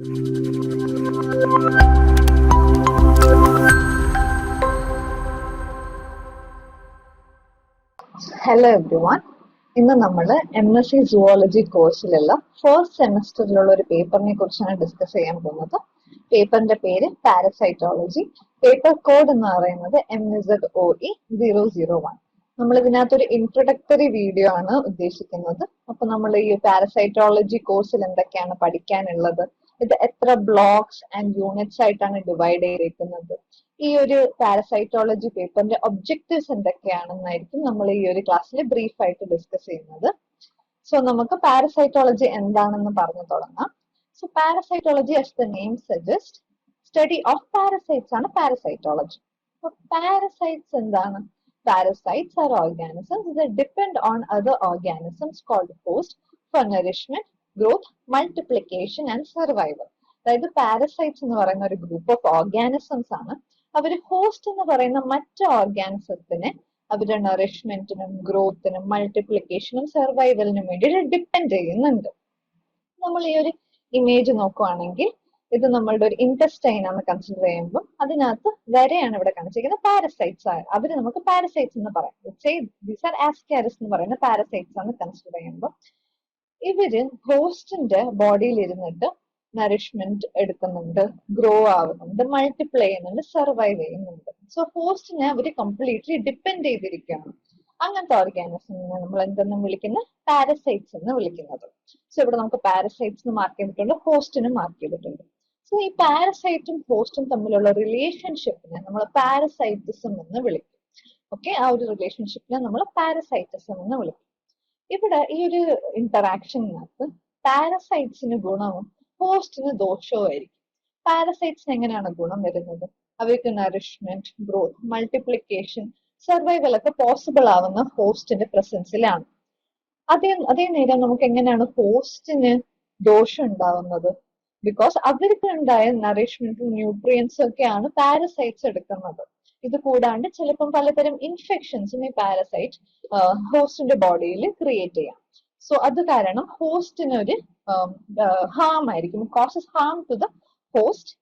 Hello every one ഇന്ന് നമ്മൾ M S C zoology കോഴ്സിലുള്ള ഫസ്റ്റ് സെമസ്റ്ററിലുള്ള ഒരു പേപ്പറിനെ കുറിച്ചാണ് ഡിസ്കസ് ചെയ്യാൻ പോകുന്നത്. പേപ്പറിന്റെ പേര് പാരസൈറ്റോളജി പേപ്പർ കോഡ് എന്ന് പറയുന്നത് M Z O E zero zero one നമ്മൾ ഇതിനകത്തൊരു ഇൻട്രൊഡക്ടറി വീഡിയോ ആണ് ഉദ്ദേശിക്കുന്നത്. അപ്പൊ നമ്മൾ ഈ പാരസൈറ്റോളജി കോഴ്സിൽ എന്തൊക്കെയാണ് പഠിക്കാനുള്ളത്? ഇത് എത്ര ബ്ലോക്സ് ആൻഡ് യൂണിറ്റ്സ് ആയിട്ടാണ് ഡിവൈഡ് ചെയ്തിരിക്കുന്നത്? ഈ ഒരു പാരസൈറ്റോളജി പേപ്പറിന്റെ ഒബ്ജക്റ്റീവ്സ് എന്തൊക്കെയാണെന്നായിരിക്കും നമ്മൾ ഈ ഒരു ക്ലാസ്സിൽ ബ്രീഫ് ആയിട്ട് ഡിസ്കസ് ചെയ്യുന്നത്. സോ നമുക്ക് പാരസൈറ്റോളജി എന്താണെന്ന് പറഞ്ഞു തുടങ്ങാം. So parasitology as the name suggest study of parasites ആണ് പാരസൈറ്റോളജി പാരസൈറ്റ്സ് എന്താണ്? Parasites are organisms the depend on other organisms called host for nourishment growth multiplication and survival അതായത് പാരസൈറ്റ്സ് എന്ന് പറയുന്ന ഒരു ഗ്രൂപ്പ് ഓഫ് ഓർഗാനിസംസ് ആണ്. അവർ host എന്ന് പറയുന്ന മറ്റ് ഓർഗാനിസത്തിനെ അവരുടെ നറിഷ്മെന്റിനും ഗ്രോത്തിനും മൾട്ടിപ്ലിക്കേഷനും സർവൈവലിനും വേണ്ടി ഡിപ്പെൻഡ് ചെയ്യുന്നുണ്ട്. നമ്മൾ ഈ ഒരു ഇമേജ് നോക്കുവാണെങ്കിൽ ഇത് നമ്മളുടെ ഒരു ഇന്റസ്റ്റൈൻ ആണ് കൺസിഡർ ചെയ്യുമ്പോൾ അതിനകത്ത് വരെയാണ് ഇവിടെ കാണിച്ചിരിക്കുന്നത് പാരസൈറ്റ്സ് ആണ് അവർ നമുക്ക് പാരസൈറ്റ്സ് എന്ന് പറയാം. ദീസ് ആർ ആസ്കാരിസ് എന്ന് പറയുന്ന പാരസൈറ്റ്സ് ആണ് കൺസിഡർ ചെയ്യുമ്പോൾ ഇവർ ഹോസ്റ്റിന്റെ ബോഡിയിൽ ഇരുന്നിട്ട് നറിഷ്മെന്റ് എടുക്കുന്നുണ്ട് ഗ്രോ ആവുന്നുണ്ട് മൾട്ടിപ്ലൈ ചെയ്യുന്നുണ്ട് സർവൈവ് ചെയ്യുന്നുണ്ട്. സോ ഹോസ്റ്റിനെ അവർ കംപ്ലീറ്റ്ലി ഡിപ്പെൻഡ് ചെയ്തിരിക്കുകയാണ്. അങ്ങനത്തെ ഓർഗാനിസമിനെ നമ്മൾ എന്തെന്ന് വിളിക്കുന്ന പാരസൈറ്റ്സ് എന്ന് വിളിക്കുന്നത്. സോ ഇവിടെ നമുക്ക് പാരസൈറ്റ്സ് മാർക്ക് ചെയ്തിട്ടുണ്ട് ഹോസ്റ്റിനും മാർക്ക് ചെയ്തിട്ടുണ്ട്. സോ ഈ പാരസൈറ്റും ഹോസ്റ്റും തമ്മിലുള്ള റിലേഷൻഷിപ്പിനെ നമ്മൾ പാരസൈറ്റിസം എന്ന് വിളിക്കും. ഓക്കെ ആ ഒരു റിലേഷൻഷിപ്പിനെ നമ്മൾ പാരസൈറ്റിസം എന്ന് വിളിക്കും. ഇവിടെ ഈ ഒരു ഇന്ററാക്ഷനകത്ത് പാരസൈറ്റ്സിന് ഗുണവും ഹോസ്റ്റിന് ദോഷവും ആയിരിക്കും. പാരസൈറ്റ്സിന് എങ്ങനെയാണ് ഗുണം വരുന്നത്? അവർക്ക് നറിഷ്മെന്റ് ഗ്രോത്ത് മൾട്ടിപ്ലിക്കേഷൻ സർവൈവൽ ഒക്കെ പോസിബിൾ ആവുന്ന ഹോസ്റ്റിന്റെ പ്രസൻസിലാണ് അതേ അതേ നേരം നമുക്ക് എങ്ങനെയാണ് ഹോസ്റ്റിന് ദോഷം ഉണ്ടാവുന്നത്? ബിക്കോസ് അവർക്ക് ഉണ്ടായ നറിഷ്മെന്റും ന്യൂട്രിയൻസും ഒക്കെയാണ് പാരസൈറ്റ്സ് എടുക്കുന്നത്. ഇത് കൂടാണ്ട് ചിലപ്പം പലതരം ഇൻഫെക്ഷൻസും ഈ പാരസൈറ്റ് ഹോസ്റ്റിന്റെ ബോഡിയിൽ ക്രിയേറ്റ് ചെയ്യാം. സോ അത് കാരണം ഹോസ്റ്റിന് ഒരു ഹാം ആയിരിക്കും. Causes harm to the host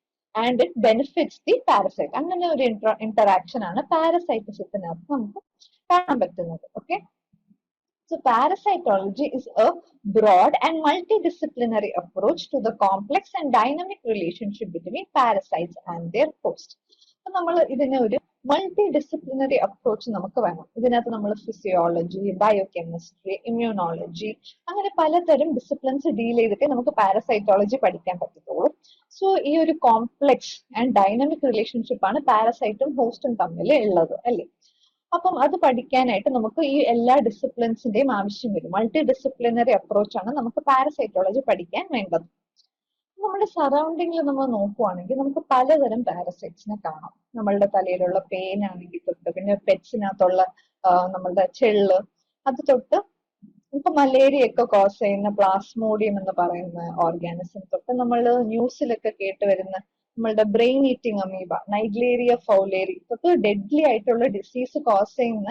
and it benefits the parasite അങ്ങനെ ഒരു ഇന്ററാക്ഷൻ ആണ് പാരസൈറ്റിസത്തിനകത്ത് നമുക്ക് കാണാൻ പറ്റുന്നത്. Okay So parasitology is a broad and multidisciplinary approach to the complex and dynamic relationship between parasites and their host. നമ്മൾ ഇതിനെ ഒരു മൾട്ടി ഡിസിപ്ലിനറി അപ്രോച്ച് നമുക്ക് വേണം. ഇതിനകത്ത് നമ്മൾ ഫിസിയോളജി ബയോകെമിസ്ട്രി ഇമ്മ്യൂണോളജി അങ്ങനെ പലതരം ഡിസിപ്ലിൻസ് ഡീൽ ചെയ്തിട്ട് നമുക്ക് പാരസൈറ്റോളജി പഠിക്കാൻ പറ്റത്തുള്ളൂ. സോ ഈ ഒരു കോംപ്ലക്സ് ആൻഡ് ഡൈനാമിക് റിലേഷൻഷിപ്പ് ആണ് പാരസൈറ്റും ഹോസ്റ്റും തമ്മിൽ ഉള്ളത് അല്ലേ? അപ്പം അത് പഠിക്കാനായിട്ട് നമുക്ക് ഈ എല്ലാ ഡിസിപ്ലിൻസിന്റെയും ആവശ്യം വരും. മൾട്ടി ഡിസിപ്ലിനറി ആണ് നമുക്ക് പാരസൈറ്റോളജി പഠിക്കാൻ വേണ്ടത്. നമ്മുടെ സറൗണ്ടിങ്ങിൽ നമ്മൾ നോക്കുവാണെങ്കിൽ നമുക്ക് പലതരം പാരസൈറ്റ്സിനെ കാണാം. നമ്മളുടെ തലയിലുള്ള പെയിൻ ആണെങ്കിൽ തൊട്ട് പിന്നെ പെറ്റ്സിനകത്തുള്ള നമ്മളുടെ ചെള്ള്. അത് തൊട്ട് ഇപ്പൊ മലേറിയ ഒക്കെ കോസ് ചെയ്യുന്ന പ്ലാസ്മോഡിയം എന്ന് പറയുന്ന ഓർഗാനിസം തൊട്ട് നമ്മൾ ന്യൂസിലൊക്കെ കേട്ട് വരുന്ന നമ്മളുടെ brain eating amoeba Naegleria fowleri തൊട്ട് ഡെഡ്ലി ആയിട്ടുള്ള ഡിസീസ് കോസ് ചെയ്യുന്ന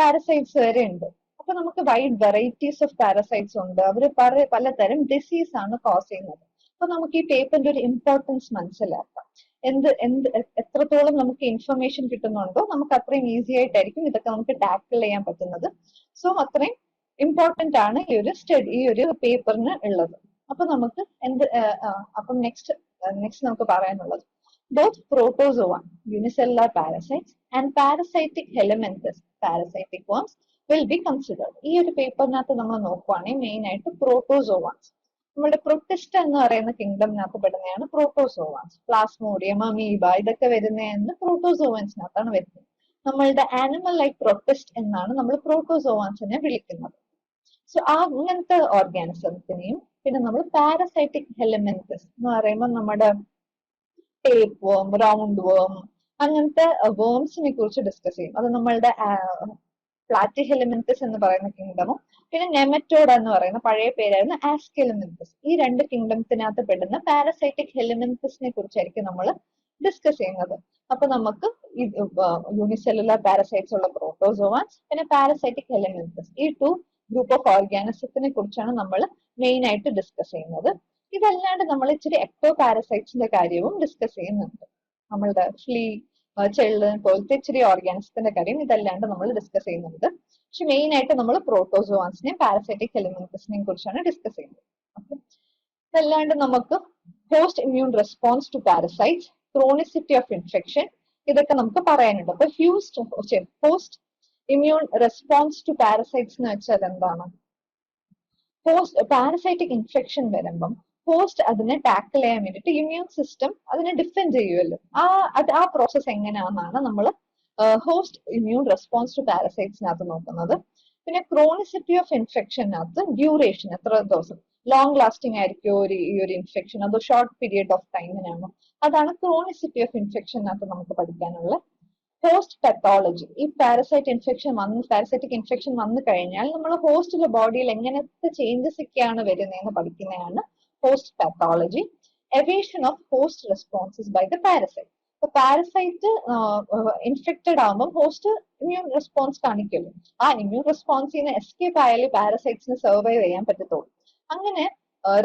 പാരസൈറ്റ്സ് വരെ ഉണ്ട്. അപ്പൊ നമുക്ക് വൈഡ് വെറൈറ്റീസ് ഓഫ് പാരസൈറ്റ്സ് ഉണ്ട്. അവർ പല പലതരം ഡിസീസ് ആണ് കോസ് ചെയ്യുന്നത്. അപ്പൊ നമുക്ക് ഈ ടേപ്പിന്റെ ഒരു ഇമ്പോർട്ടൻസ് മനസ്സിലാക്കാം. എന്ത് എന്ത് എത്രത്തോളം നമുക്ക് ഇൻഫർമേഷൻ കിട്ടുന്നുണ്ടോ നമുക്ക് അത്രയും ഈസി ആയിട്ടായിരിക്കും ഇതൊക്കെ നമുക്ക് ടാക്കിൾ ചെയ്യാൻ പറ്റുന്നത്. സോ അത്രയും ഇമ്പോർട്ടന്റ് ആണ് ഈ ഒരു സ്റ്റഡി ഈ ഒരു പേപ്പറിന് ഉള്ളത്. അപ്പൊ നമുക്ക് എന്ത് അപ്പം നെക്സ്റ്റ് നെക്സ്റ്റ് നമുക്ക് പറയാനുള്ളത്. Both protozoa unicellular parasites and parasitic helminths parasitic worms will be considered ഈ ഒരു പേപ്പറിനകത്ത് നമ്മൾ നോക്കുവാണെങ്കിൽ മെയിൻ ആയിട്ട് പ്രോട്ടോസോവാൻസ് നമ്മുടെ പ്രൊട്ടിസ്റ്റ എന്ന് പറയുന്ന കിങ്ഡമിനകത്ത് പെടുന്നതാണ് പ്രോട്ടോസോവാൻസ് പ്ലാസ്മോഡിയം അമീബ ഇതൊക്കെ വരുന്നതെന്ന് പ്രോട്ടോസോവൻസിനകത്താണ് വരുന്നത്. നമ്മളുടെ ആനിമൽ ലൈക്ക് പ്രൊട്ടിസ്റ്റ് എന്നാണ് നമ്മൾ പ്രോട്ടോസോവാൻസിനെ വിളിക്കുന്നത്. സോ ആ അങ്ങനത്തെ ഓർഗാനിസത്തിനെയും പിന്നെ നമ്മൾ പാരസൈറ്റിക് ഹെലമെന്റസ് എന്ന് പറയുമ്പോൾ നമ്മുടെ ടേപ്പ് വേം റൗണ്ട് വേം അങ്ങനത്തെ വേംസിനെ കുറിച്ച് ഡിസ്കസ് ചെയ്യും. അത് നമ്മളുടെ പ്ലാറ്റി എന്ന് പറയുന്ന കിങ്ഡമും പിന്നെ നെമറ്റോഡ എന്ന് പറയുന്ന പഴയ പേരായിരുന്നു ആസ്കെലമെന്റസ് ഈ രണ്ട് കിങ്ഡംസിനകത്ത് പെടുന്ന പാരസൈറ്റിക് ഹെലമെന്റസിനെ കുറിച്ചായിരിക്കും നമ്മൾ ഡിസ്കസ് ചെയ്യുന്നത്. അപ്പൊ നമുക്ക് യൂണിസെല്ലുലാർ പാരസൈറ്റ്സ് ഉള്ള പ്രോട്ടോസോവാൻസ് പിന്നെ പാരസൈറ്റിക് ഹെലമെന്റസ് ഈ ടു ഗ്രൂപ്പ് ഓഫ് ഓർഗാനിസത്തിനെ കുറിച്ചാണ് നമ്മൾ മെയിൻ ആയിട്ട് ഡിസ്കസ് ചെയ്യുന്നത്. ഇതല്ലാണ്ട് നമ്മൾ ഇച്ചിരി എക്ടോ പാരസൈറ്റ്സിന്റെ കാര്യവും ഡിസ്കസ് ചെയ്യുന്നുണ്ട്. നമ്മളുടെ ഫ്ലീ ചെള്ള് പോലത്തെ ഇച്ചിരി ഓർഗാനിസത്തിന്റെ കാര്യം ഇതല്ലാണ്ട് നമ്മൾ ഡിസ്കസ് ചെയ്യുന്നുണ്ട്. പക്ഷെ മെയിൻ ആയിട്ട് നമ്മൾ പ്രോട്ടോസോവാൻസിനെയും പാരസൈറ്റിക് എലിമെന്റ്സിനെയും കുറിച്ചാണ് ഡിസ്കസ് ചെയ്യുന്നത്. ഇതല്ലാണ്ട് നമുക്ക് host immune response to parasites chronicity of infection ഇതൊക്കെ നമുക്ക് പറയാനുണ്ട്. അപ്പൊ host host immune response to parasites എന്ന് വെച്ചാൽ എന്താണ്? പോസ്റ്റ് പാരസൈറ്റിക് ഇൻഫെക്ഷൻ വരുമ്പം പോസ്റ്റ് അതിനെ ടാക്കിൾ ചെയ്യാൻ വേണ്ടിയിട്ട് ഇമ്മ്യൂൺ സിസ്റ്റം അതിനെ ഡിഫെൻഡ് ചെയ്യുമല്ലോ ആ അത് ആ പ്രോസസ് എങ്ങനെയാണെന്നാണ് നമ്മൾ ഹോസ്റ്റ് ഇമ്മ്യൂൺ റെസ്പോൺസ് ടു പാരസൈറ്റ്സിനകത്ത് നോക്കുന്നത്. പിന്നെ ക്രോണിസിറ്റി ഓഫ് ഇൻഫെക്ഷനകത്ത് ഡ്യൂറേഷൻ എത്ര ദിവസം? ലോങ് ലാസ്റ്റിംഗ് ആയിരിക്കും ഒരു ഈ ഒരു ഇൻഫെക്ഷൻ അതോ ഷോർട്ട് പീരിയഡ് ഓഫ് ടൈമിനാണോ അതാണ് ക്രോണിസിറ്റി ഓഫ് ഇൻഫെക്ഷനകത്ത് നമുക്ക് പഠിക്കാനുള്ള ഹോസ്റ്റ് പെത്തോളജി ഈ പാരസൈറ്റ് ഇൻഫെക്ഷൻ വന്ന് പാരസൈറ്റിക് ഇൻഫെക്ഷൻ വന്നു കഴിഞ്ഞാൽ നമ്മൾ ഹോസ്റ്റിലെ ബോഡിയിൽ എങ്ങനത്തെ ചേഞ്ചസ് ഒക്കെയാണ് വരുന്നതെന്ന് പഠിക്കുന്നതാണ് host pathology evasion of host responses by the parasite. അപ്പൊ പാരസൈറ്റ് ഇൻഫെക്റ്റഡ് ആകുമ്പോൾ ഹോസ്റ്റ് ഇമ്മ്യൂൺ റെസ്പോൺസ് കാണിക്കുമല്ലോ ആ ഇമ്മ്യൂൺ റെസ്പോൺസിൽ നിന്ന് എസ്കേപ്പ് parasites പാരസൈറ്റ്സിന് സർവൈവ് ചെയ്യാൻ പറ്റത്തുള്ളൂ. അങ്ങനെ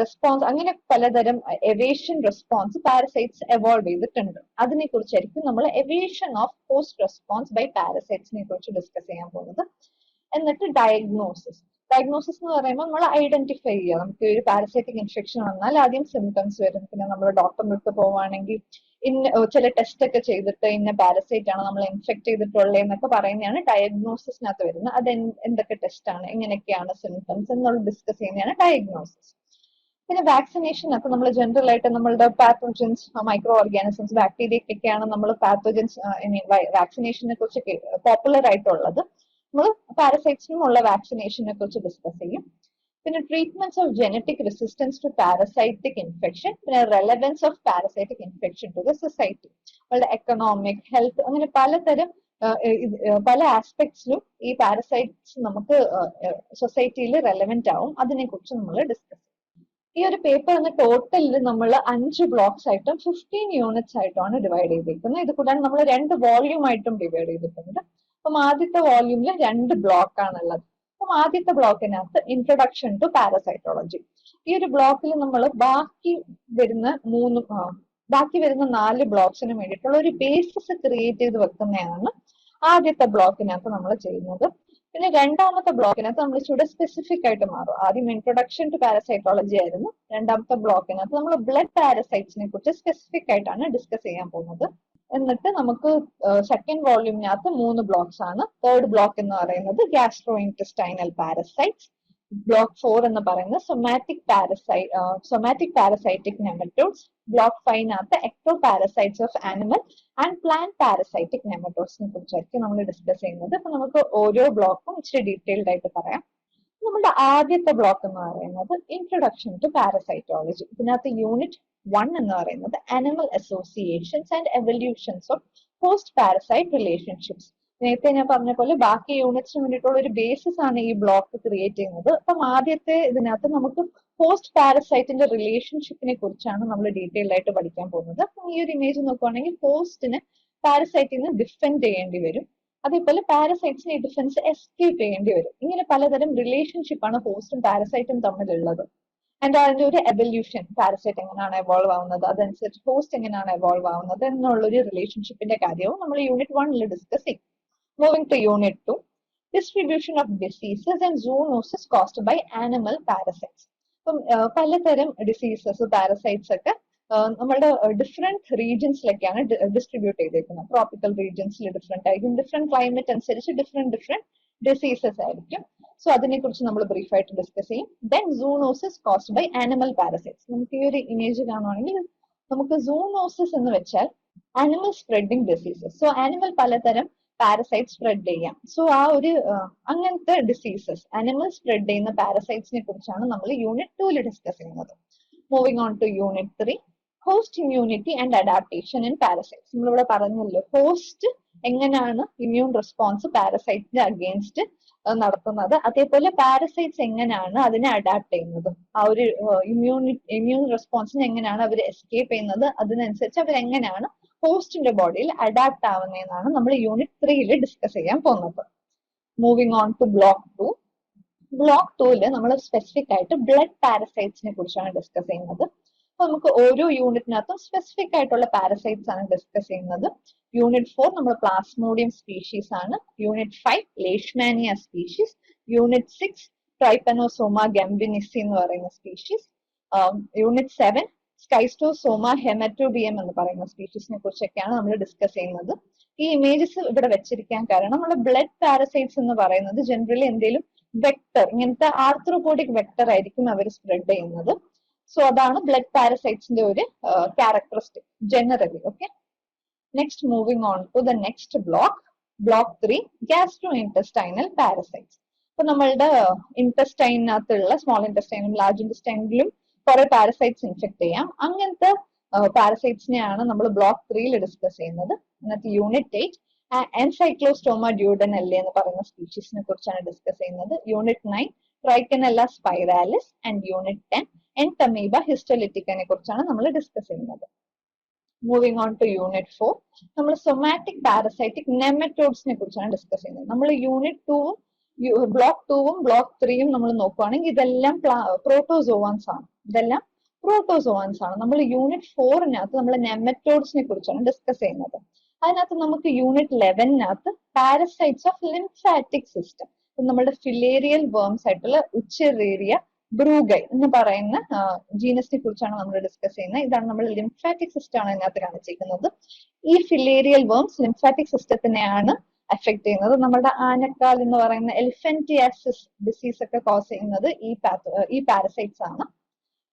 റെസ്പോൺസ് അങ്ങനെ പലതരം എവേഷൻ റെസ്പോൺസ് പാരസൈറ്റ്സ് എവോൾവ് ചെയ്തിട്ടുണ്ട്. അതിനെ കുറിച്ചായിരിക്കും നമ്മൾ evasion of host response by പാരസൈറ്റ്സിനെ കുറിച്ച് ഡിസ്കസ് ചെയ്യാൻ പോകുന്നത്. എന്നിട്ട് ഡയഗ്നോസിസ് ഡയഗ്നോസിസ് എന്ന് പറയുമ്പോൾ നമ്മൾ ഐഡന്റിഫൈ ചെയ്യുക. നമുക്ക് ഒരു പാരസൈറ്റിക് ഇൻഫെക്ഷൻ വന്നാൽ ആദ്യം സിംറ്റംസ് വരും. പിന്നെ നമ്മൾ ഡോക്ടറിന്റെ അടുത്ത് പോവുകയാണെങ്കിൽ ഇന്ന ചില ടെസ്റ്റ് ഒക്കെ ചെയ്തിട്ട് ഇന്ന പാരസൈറ്റ് ആണ് നമ്മൾ ഇൻഫെക്ട് ചെയ്തിട്ടുള്ളത് എന്നൊക്കെ പറയുന്നതാണ് ഡയഗ്നോസിസിനകത്ത് വരുന്നത്. അത് എന്തൊക്കെ ടെസ്റ്റ് ആണ് എങ്ങനെയൊക്കെയാണ് സിംറ്റംസ് എന്നുള്ളത് ഡിസ്കസ് ചെയ്യുന്നതാണ് ഡയഗ്നോസിസ് പിന്നെ വാക്സിനേഷനൊക്കെ നമ്മൾ ജനറൽ ആയിട്ട് നമ്മളുടെ പാത്തോജൻസ് മൈക്രോ ഓർഗാനിസംസ് ബാക്ടീരിയക്കൊക്കെയാണ് നമ്മൾ പാത്തോജൻസ് വാക്സിനേഷനെ കുറിച്ച് പോപ്പുലർ ആയിട്ടുള്ളത്. നമ്മൾ പാരസൈറ്റ്സിനും ഉള്ള വാക്സിനേഷനെ കുറിച്ച് ഡിസ്കസ് ചെയ്യും. പിന്നെ treatments of genetic resistance to parasitic infection പിന്നെ relevance of parasitic infection to the society അവരുടെ എക്കണോമിക് ഹെൽത്ത് അങ്ങനെ പലതരം പല ആസ്പെക്ട്സിലും ഈ പാരസൈറ്റ്സ് നമുക്ക് സൊസൈറ്റിയിൽ റെലവെന്റ് ആവും. അതിനെ കുറിച്ച് നമ്മൾ ഡിസ്കസ് ചെയ്യും. ഈ ഒരു പേപ്പർ എന്ന ടോട്ടലിൽ നമ്മൾ അഞ്ച് ബ്ലോക്സ് ആയിട്ടും ഫിഫ്റ്റീൻ യൂണിറ്റ്സ് ആയിട്ടാണ് ഡിവൈഡ് ചെയ്തിരിക്കുന്നത്. ഇത് കൂടാതെ നമ്മൾ രണ്ട് വോള്യൂം ആയിട്ടും ഡിവൈഡ് ചെയ്തിട്ടുണ്ട്. അപ്പം ആദ്യത്തെ വോള്യൂമിൽ രണ്ട് ബ്ലോക്ക് ആണുള്ളത്. അപ്പം ആദ്യത്തെ ബ്ലോക്കിനകത്ത് ഇൻട്രൊഡക്ഷൻ ടു പാരസൈറ്റോളജി ഈ ഒരു ബ്ലോക്കിൽ നമ്മൾ ബാക്കി വരുന്ന മൂന്ന് ബാക്കി വരുന്ന നാല് ബ്ലോക്സിന് വേണ്ടിയിട്ടുള്ള ഒരു ബേസിസ് ക്രിയേറ്റ് ചെയ്ത് വെക്കുന്നതാണ് ആദ്യത്തെ ബ്ലോക്കിനകത്ത് നമ്മൾ ചെയ്യുന്നത്. പിന്നെ രണ്ടാമത്തെ ബ്ലോക്കിനകത്ത് നമ്മൾ ഇച്ചിരി സ്പെസിഫിക് ആയിട്ട് മാറും. ആദ്യം ഇൻട്രൊഡക്ഷൻ ടു പാരസൈറ്റോളജി ആയിരുന്നു. രണ്ടാമത്തെ ബ്ലോക്കിനകത്ത് നമ്മൾ ബ്ലഡ് പാരസൈറ്റ്സിനെ കുറിച്ച് സ്പെസിഫിക് ആയിട്ടാണ് ഡിസ്കസ് ചെയ്യാൻ പോകുന്നത്. എന്നിട്ട് നമുക്ക് സെക്കൻഡ് വോള്യൂമിനകത്ത് മൂന്ന് ബ്ലോക്സ് ആണ്. തേർഡ് ബ്ലോക്ക് എന്ന് പറയുന്നത് gastrointestinal parasites block four എന്ന് പറയുന്നത് somatic പാരസൈ somatic parasitic nematodes block ഫൈവിനകത്ത് ectoparasites of animal and plant parasitic നെമറ്റോഡ്സിനെ കുറിച്ചായിരിക്കും നമ്മൾ ഡിസ്കസ് ചെയ്യുന്നത്. അപ്പൊ നമുക്ക് ഓരോ ബ്ലോക്കും ഇച്ചിരി ഡീറ്റെയിൽഡ് ആയിട്ട് പറയാം. നമ്മുടെ ആദ്യത്തെ ബ്ലോക്ക് എന്ന് പറയുന്നത് ഇൻട്രൊഡക്ഷൻ ടു പാരസൈറ്റോളജി ഇതിനകത്ത് യൂണിറ്റ് വൺ എന്ന് പറയുന്നത് animal associations and evolutions of host parasite relationships നേരത്തെ ഞാൻ പറഞ്ഞ പോലെ ബാക്കി യൂണിറ്റ്സിന് വേണ്ടിയിട്ടുള്ള ഒരു ബേസിസ് ആണ് ഈ ബ്ലോക്ക് ക്രിയേറ്റ് ചെയ്യുന്നത്. അപ്പം ആദ്യത്തെ ഇതിനകത്ത് നമുക്ക് പോസ്റ്റ് പാരസൈറ്റിന്റെ റിലേഷൻഷിപ്പിനെ കുറിച്ചാണ് നമ്മൾ ഡീറ്റെയിൽ ആയിട്ട് പഠിക്കാൻ പോകുന്നത്. അപ്പം ഈ ഒരു ഇമേജ് നോക്കുവാണെങ്കിൽ പോസ്റ്റിന് പാരസൈറ്റിൽ നിന്ന് ഡിഫെൻഡ് ചെയ്യേണ്ടി വരും. അതേപോലെ പാരസൈറ്റ്സിനെ ഡിഫൻസ് എസ്കേപ്പ് ചെയ്യേണ്ടി വരും. ഇങ്ങനെ പലതരം റിലേഷൻഷിപ്പ് ആണ് ഹോസ്റ്റും പാരസൈറ്റും തമ്മിലുള്ളത്. ആൻഡ് അതിന്റെ ഒരു എവല്യൂഷൻ പാരസൈറ്റ് എങ്ങനെയാണ് എവോൾവ് ആവുന്നത്? അതനുസരിച്ച് ഹോസ്റ്റ് എങ്ങനെയാണ് എവോൾവ് ആവുന്നത്? എന്നുള്ള ഒരു റിലേഷൻഷിപ്പിന്റെ കാര്യവും നമ്മൾ യൂണിറ്റ് വണ്ണിൽ ഡിസ്കസ് ചെയ്യും. Moving to unit two distribution of diseases and zoonosis caused by animal parasites അപ്പം പലതരം ഡിസീസസ് പാരസൈറ്റ്സ് ഒക്കെ നമ്മളുടെ ഡിഫറെന്റ് റീജിയൻസിലൊക്കെയാണ് ഡിസ്ട്രിബ്യൂട്ട് ചെയ്തേക്കുന്നത്. ട്രോപ്പിക്കൽ റീജിയൻസിൽ ഡിഫറെന്റ് ആയിരിക്കും. ഡിഫറെന്റ് ക്ലൈമറ്റ് അനുസരിച്ച് ഡിഫറെന്റ് ഡിഫറെന്റ് ഡിസീസസ് ആയിരിക്കും. സോ അതിനെക്കുറിച്ച് നമ്മൾ ബ്രീഫ് ആയിട്ട് ഡിസ്കസ് ചെയ്യും. Then zoonosis caused by animal parasites നമുക്ക് ഈ ഒരു ഇമേജ് കാണുവാണെങ്കിൽ നമുക്ക് സൂണോസിസ് എന്ന് വെച്ചാൽ animal spreading diseases so animal പലതരം പാരസൈറ്റ് സ്പ്രെഡ് ചെയ്യാം. സോ ആ ഒരു അങ്ങനത്തെ ഡിസീസസ് ആനിമൽ സ്പ്രെഡ് ചെയ്യുന്ന പാരസൈറ്റ്സിനെ കുറിച്ചാണ് നമ്മൾ യൂണിറ്റ് ടൂവിൽ ഡിസ്കസ് ചെയ്യുന്നത്. Moving on to unit three host immunity and adaptation in parasites നമ്മളിവിടെ പറഞ്ഞല്ലോ ഹോസ്റ്റ് എങ്ങനെയാണ് ഇമ്മ്യൂൺ റെസ്പോൺസ് പാരസൈറ്റിന്റെ അഗേൻസ്റ്റ് നടത്തുന്നത്. അതേപോലെ പാരസൈറ്റ്സ് എങ്ങനെയാണ് അതിനെ അഡാപ്റ്റ് ചെയ്യുന്നത്? ആ ഒരു ഇമ്മ്യൂണി ഇമ്മ്യൂൺ റെസ്പോൺസിന് എങ്ങനെയാണ് അവർ എസ്കേപ്പ് ചെയ്യുന്നത്? അതിനനുസരിച്ച് അവർ എങ്ങനെയാണ് ഹോസ്റ്റിന്റെ ബോഡിയിൽ അഡാപ്റ്റ് ആവുന്നതെന്നാണ് നമ്മൾ യൂണിറ്റ് ത്രീയിൽ ഡിസ്കസ് ചെയ്യാൻ പോകുന്നത്. Moving on to block two block tool നമ്മൾ സ്പെസിഫിക് ആയിട്ട് ബ്ലഡ് പാരസൈറ്റ്സിനെ കുറിച്ചാണ് ഡിസ്കസ് ചെയ്യുന്നത്. അപ്പൊ നമുക്ക് ഓരോ യൂണിറ്റിനകത്തും സ്പെസിഫിക് ആയിട്ടുള്ള പാരസൈറ്റ്സ് ആണ് ഡിസ്കസ് ചെയ്യുന്നത്. യൂണിറ്റ് ഫോർ നമ്മൾ പ്ലാസ്മോഡിയം സ്പീഷീസ് ആണ്. Unit five Leishmania species unit six Trypanosoma gambiense എന്ന് പറയുന്ന species unit seven Schistosoma haematobium എന്ന് പറയുന്ന സ്പീഷീസിനെ കുറിച്ചൊക്കെയാണ് നമ്മൾ ഡിസ്കസ് ചെയ്യുന്നത്. ഈ ഇമേജസ് ഇവിടെ വെച്ചിരിക്കാൻ കാരണം നമ്മൾ ബ്ലഡ് പാരസൈറ്റ്സ് എന്ന് പറയുന്നത് ജനറലി എന്തെങ്കിലും വെക്ടർ ഇങ്ങനത്തെ ആർത്രോപോഡിക് വെക്ടർ ആയിരിക്കും അവർ സ്പ്രെഡ് ചെയ്യുന്നത്. സോ അതാണ് ബ്ലഡ് പാരസൈറ്റ്സിന്റെ ഒരു characteristic generally okay next moving on to the next block block three gastrointestinal parasites അപ്പൊ നമ്മളുടെ ഇന്റസ്റ്റൈനകത്തുള്ള സ്മോൾ ഇന്റസ്റ്റൈനും ലാർജ് ഇന്റസ്റ്റൈനിലും കുറെ പാരസൈറ്റ്സ് ഇൻഫെക്ട് ചെയ്യാം. അങ്ങനത്തെ പാരസൈറ്റ്സിനെയാണ് നമ്മൾ ബ്ലോക്ക് ത്രീയിൽ ഡിസ്കസ് ചെയ്യുന്നത്. അതിനകത്ത് യൂണിറ്റ് എയ്റ്റ് എൻസൈക്ലോസ്റ്റോമ ഡ്യൂഡൻ അല്ലേ എന്ന് പറയുന്ന സ്പീഷീസിനെ കുറിച്ചാണ് ഡിസ്കസ് ചെയ്യുന്നത്. Unit nine Trichinella spiralis and unit ten Entamoeba ഹിസ്റ്റോലിറ്റിക്കനെ കുറിച്ചാണ് നമ്മൾ ഡിസ്കസ് ചെയ്യുന്നത്. Moving on to unit four നമ്മൾ സൊമാറ്റിക് പാരസൈറ്റിക് നെമറ്റോഡ്സിനെ കുറിച്ചാണ് ഡിസ്കസ് ചെയ്യുന്നത്. നമ്മൾ യൂണിറ്റ് ടൂവും ബ്ലോക്ക് ടൂവും ബ്ലോക്ക് ത്രീയും നമ്മൾ നോക്കുവാണെങ്കിൽ ഇതെല്ലാം പ്രോട്ടോസോവാൻസ് ആണ്. ഇതെല്ലാം പ്രോട്ടോസോവാൻസ് ആണ്. നമ്മൾ യൂണിറ്റ് ഫോറിനകത്ത് നമ്മൾ നെമറ്റോഡ്സിനെ കുറിച്ചാണ് ഡിസ്കസ് ചെയ്യുന്നത്. അതിനകത്ത് നമുക്ക് യൂണിറ്റ് ലെവനിനകത്ത് പാരസൈറ്റ്സ് ഓഫ് ലിംഫാറ്റിക് സിസ്റ്റം നമ്മളുടെ ഫിലേരിയൽ വേംസ് ആയിട്ടുള്ള ഉച്ചറേറിയ ബ്രൂഗൈ എന്ന് പറയുന്ന ജീനസിനെ കുറിച്ചാണ് നമ്മൾ ഡിസ്കസ് ചെയ്യുന്നത്. ഇതാണ് നമ്മൾ ലിംഫാറ്റിക് സിസ്റ്റം ആണ് ഇതിനകത്ത് കാണിച്ചിരിക്കുന്നത്. ഈ ഫിലേരിയൽ വേംസ് ലിംഫാറ്റിക് സിസ്റ്റത്തിനെയാണ് എഫക്ട് ചെയ്യുന്നത്. നമ്മുടെ ആനക്കാൽ എന്ന് പറയുന്ന എലിഫന്റിയാസിസ് ഡിസീസ് ഒക്കെ കോസ് ചെയ്യുന്നത് ഈ ഈ പാരസൈറ്റ്സ് ആണ്.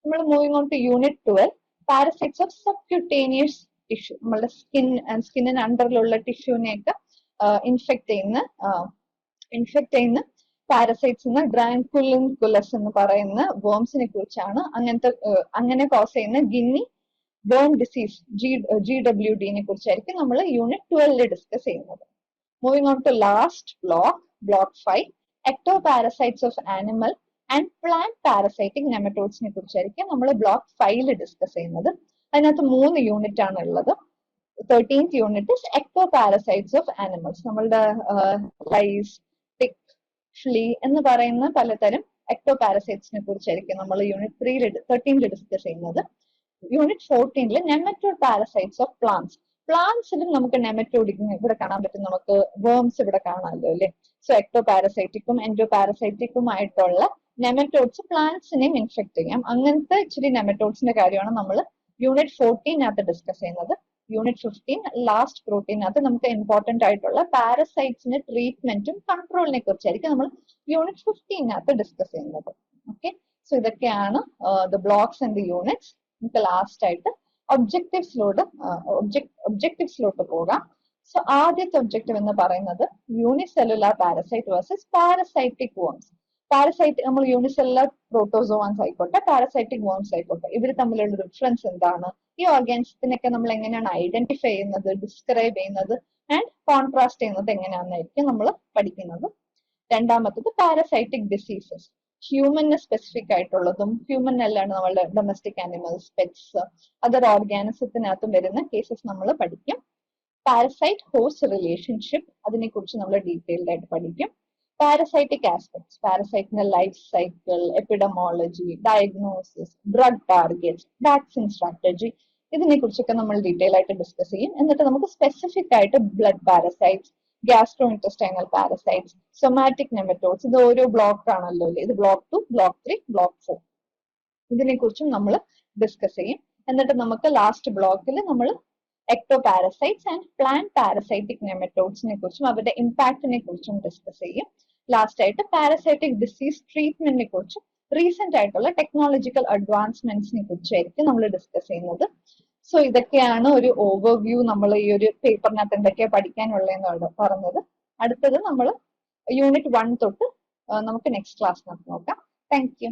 നമ്മൾ moving on to unit twelve parasites of subcutaneous tissue നമ്മളുടെ സ്കിൻ സ്കിന്നിന് അണ്ടറിലുള്ള ടിഷ്യൂനെയൊക്കെ ഇൻഫെക്ട് ചെയ്യുന്ന ഇൻഫെക്ട് ചെയ്യുന്ന പാരസൈറ്റ്സ് ഡ്രാങ്കുലിൻ കുലസ് എന്ന് പറയുന്ന വേംസിനെ കുറിച്ചാണ് അങ്ങനത്തെ അങ്ങനെ കോസ് ചെയ്യുന്ന guinea worm disease G W ഡിനെ കുറിച്ചായിരിക്കും നമ്മൾ യൂണിറ്റ് ട്വൽവിൽ ഡിസ്കസ് ചെയ്യുന്നത്. Moving on to last block block five ectoparasites of animal and plant parasitic നെമറ്റോഡ്സിനെ കുറിച്ചായിരിക്കും നമ്മൾ ബ്ലോക്ക് ഫൈവിൽ ഡിസ്കസ് ചെയ്യുന്നത്. അതിനകത്ത് മൂന്ന് യൂണിറ്റ് ആണ് ഉള്ളത്. Thirteenth unit is ectoparasites of animals നമ്മളുടെ ലൈസ് ഫ്ലീ എന്ന് പറയുന്ന പലതരം എക്ടോ പാരസൈറ്റ്സിനെ കുറിച്ചായിരിക്കും നമ്മൾ യൂണിറ്റ് ത്രീയിൽ തേർട്ടീനിൽ ഡിസ്കസ് ചെയ്യുന്നത്. യൂണിറ്റ് ഫോർട്ടീനിൽ നെമറ്റോഡ് പാരസൈറ്റ്സ് ഓഫ് പ്ലാന്റ്സ് പ്ലാന്റ്സിലും നമുക്ക് നെമറ്റോഡിക് ഇവിടെ കാണാൻ പറ്റും. നമുക്ക് വേംസ് ഇവിടെ കാണാമല്ലോ അല്ലെ? സോ എക്ടോ പാരസൈറ്റിക്കും എൻഡോ പാരസൈറ്റിക്കും ആയിട്ടുള്ള നെമറ്റോഡ്സ് പ്ലാന്റ്സിനെയും ഇൻഫെക്ട് ചെയ്യാം. അങ്ങനത്തെ ഇച്ചിരി നെമറ്റോഡ്സിന്റെ കാര്യമാണ് നമ്മൾ യൂണിറ്റ് ഫോർട്ടീനകത്ത് ഡിസ്കസ് ചെയ്യുന്നത്. യൂണിറ്റ് ഫിഫ്റ്റീൻ ലാസ്റ്റ് പ്രോട്ടീൻ അത് നമുക്ക് ഇമ്പോർട്ടന്റ് ആയിട്ടുള്ള പാരസൈറ്റ്സിന്റെ ട്രീറ്റ്മെന്റും കൺട്രോളിനെ കുറിച്ചായിരിക്കും നമ്മൾ യൂണിറ്റ് ഫിഫ്റ്റീനകത്ത് ഡിസ്കസ് ചെയ്യുന്നത്. ഓക്കെ സോ ഇതൊക്കെയാണ് the blocks and the units നമുക്ക് ലാസ്റ്റ് ആയിട്ട് ഒബ്ജക്റ്റീവ്സിലോട്ട് ഒബ്ജക്റ്റീവ്സിലോട്ട് പോകാം. സോ ആദ്യത്തെ ഒബ്ജക്റ്റീവ് എന്ന് പറയുന്നത് unicellular parasite versus parasitic worms parasite നമ്മൾ യൂണിസെല്ലുലാർ പ്രോട്ടോസോവാൻസ് ആയിക്കോട്ടെ പാരസൈറ്റിക് വോംസ് ആയിക്കോട്ടെ ഇവർ തമ്മിലുള്ള ഡിഫറൻസ് എന്താണ്? ഈ ഓർഗാൻസത്തിനൊക്കെ നമ്മൾ എങ്ങനെയാണ് ഐഡന്റിഫൈ ചെയ്യുന്നത് ഡിസ്ക്രൈബ് ചെയ്യുന്നത് ആൻഡ് കോൺട്രാസ്റ്റ് ചെയ്യുന്നത് എങ്ങനെയാണെന്നായിരിക്കും നമ്മൾ പഠിക്കുന്നത്. രണ്ടാമത്തത് പാരസൈറ്റിക് ഡിസീസസ് ഹ്യൂമന് സ്പെസിഫിക് ആയിട്ടുള്ളതും ഹ്യൂമൻ അല്ലാണ്ട് നമ്മളുടെ ഡൊമസ്റ്റിക് ആനിമൽസ് പെറ്റ്സ് അതർ ഓർഗാനിസത്തിനകത്തും വരുന്ന കേസസ് നമ്മൾ പഠിക്കും. പാരസൈറ്റ് ഹോസ്റ്റ് റിലേഷൻഷിപ്പ് അതിനെക്കുറിച്ച് നമ്മൾ ഡീറ്റെയിൽഡ് ആയിട്ട് പഠിക്കും. Parasitic aspects പാരസൈറ്റിന്റെ life cycle epidemiology diagnosis drug target vaccine strategy ഇതിനെ കുറിച്ചൊക്കെ നമ്മൾ ഡീറ്റെയിൽ ആയിട്ട് ഡിസ്കസ് ചെയ്യും. എന്നിട്ട് നമുക്ക് സ്പെസിഫിക് ആയിട്ട് blood parasites gastrointestinal parasites somatic nematodes ഇത് ഓരോ ബ്ലോക്ക് ആണല്ലോ ഇത് block two block three block four ഇതിനെ കുറിച്ചും നമ്മൾ ഡിസ്കസ് ചെയ്യും. എന്നിട്ട് നമുക്ക് ലാസ്റ്റ് ബ്ലോക്കിൽ നമ്മൾ ectoparasites and plant parasitic നെമറ്റോഡ്സിനെ കുറിച്ചും അവരുടെ ഇമ്പാക്റ്റിനെ കുറിച്ചും ഡിസ്കസ് ചെയ്യും. ലാസ്റ്റ് ആയിട്ട് പാരസൈറ്റിക് ഡിസീസ് ട്രീറ്റ്മെന്റിനെ കുറിച്ചും റീസെന്റ് ആയിട്ടുള്ള ടെക്നോളജിക്കൽ അഡ്വാൻസ്മെന്റ്സിനെ കുറിച്ചായിരിക്കും നമ്മൾ ഡിസ്കസ് ചെയ്യുന്നത്. സോ ഇതൊക്കെയാണ് ഒരു ഓവർവ്യൂ നമ്മൾ ഈ ഒരു പേപ്പറിനകത്ത് എന്തൊക്കെയാ പഠിക്കാനുള്ളതെന്ന് പറഞ്ഞത്. അടുത്തത് നമ്മൾ യൂണിറ്റ് വൺ തൊട്ട് നമുക്ക് നെക്സ്റ്റ് ക്ലാസ്സിനകത്ത് നോക്കാം. Thank you